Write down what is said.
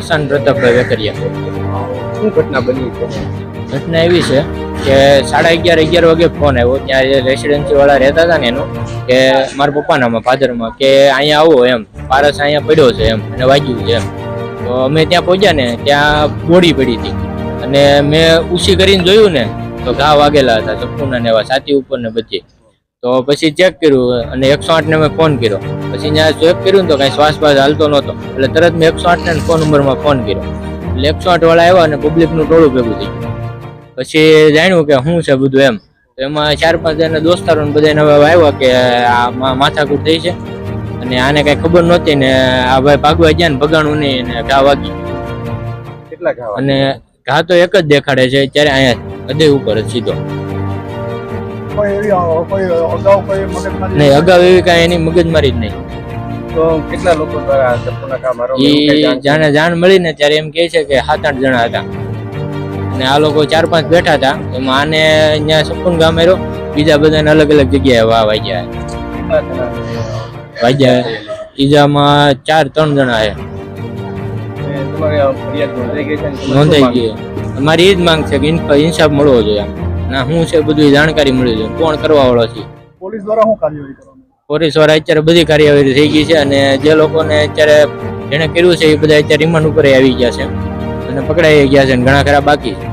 પ્રશાંત પ્રતાપભાઈ વેકરિયા. શું ઘટના બની ઘટના એવી છે કે સાડા અગિયાર અગિયાર વાગે ફોન આવ્યો. ત્યાં રેસિડેન્સી વાળા રહેતા હતા ને એનું કે મારા પપ્પાનામાં ફાધરમાં કે અહીંયા આવો એમ. પારસ અહીંયા પડ્યો છે એમ અને વાગ્યું છે એમ. તો અમે ત્યાં પહોંચ્યા ને ત્યાં બોડી પડી હતી. અને મેં ઉછી કરીને જોયું ને તો ઘા વાગેલા હતા ચપ્પુના ને એવા છાતી ઉપર ને બધી. તો પછી ચેક કર્યું અને એકસો આઠને મેં ફોન કર્યો. પછી ત્યાં ચેક કર્યું ને તો કાંઈ શ્વાસ બાસ હાલતો નહોતો. એટલે તરત મેં એકસો આઠને ફોન નંબરમાં ફોન કર્યો. એટલે એકસો આઠ વાળા આવ્યા અને પબ્લિકનું ટોળું ભેગું થઈ પછી જાણ્યું કે શું છે બધું એમ. તો એમાં ચાર પાંચ એના દોસ્તારો ને બધા હવે આવ્યા કે આ માથાકૂટ થઈ છે. અને આને કઈ ખબર નહોતી ને આ ભાઈ ભાગવા ગયા ને ભગાણું નહીં ને ઘા વાગી. કેટલા ઘા અને ઘા તો એક જ દેખાડે છે ત્યારે અહીંયા હૃદય ઉપર જ સીધો. કોઈ એવી કોઈ અગાઉ કોઈ મગજમારી નહીં અગાઉ એવી કાંઈ એની મગજમારી જ નહીં. તો કેટલા લોકો દ્વારા જાણ જાણે ને ત્યારે એમ કહે છે કે સાત આઠ જણા હતા. અને આ લોકો ચાર પાંચ બેઠા હતા. એમાં આને અહીંયા સપૂન ગામ આવ્યો બીજા બધાને અલગ અલગ જગ્યાએ વાહ વાગ્યા? વાગ્યા. ઈજામાં ચાર ત્રણ જણા છે. નોંધાઈ ગઈ અમારી એ જ માંગ છે કે ઇન્સાફ મળવો જોઈએ ના હું છે બધું જાણકારી મળી છે. કોણ કરવા વાળો છે? પોલીસ દ્વારા શું કાર્યવાહી કરવામાં પોલીસ દ્વારા અત્યારે બધી કાર્યવાહી થઈ ગઈ છે અને જે લોકોને અત્યારે જેણે કર્યું છે એ બધા અત્યારે રિમાન્ડ ઉપર આવી ગયા છે. અને પકડાઈ ગયા છે અને ઘણા ખરા બાકી છે.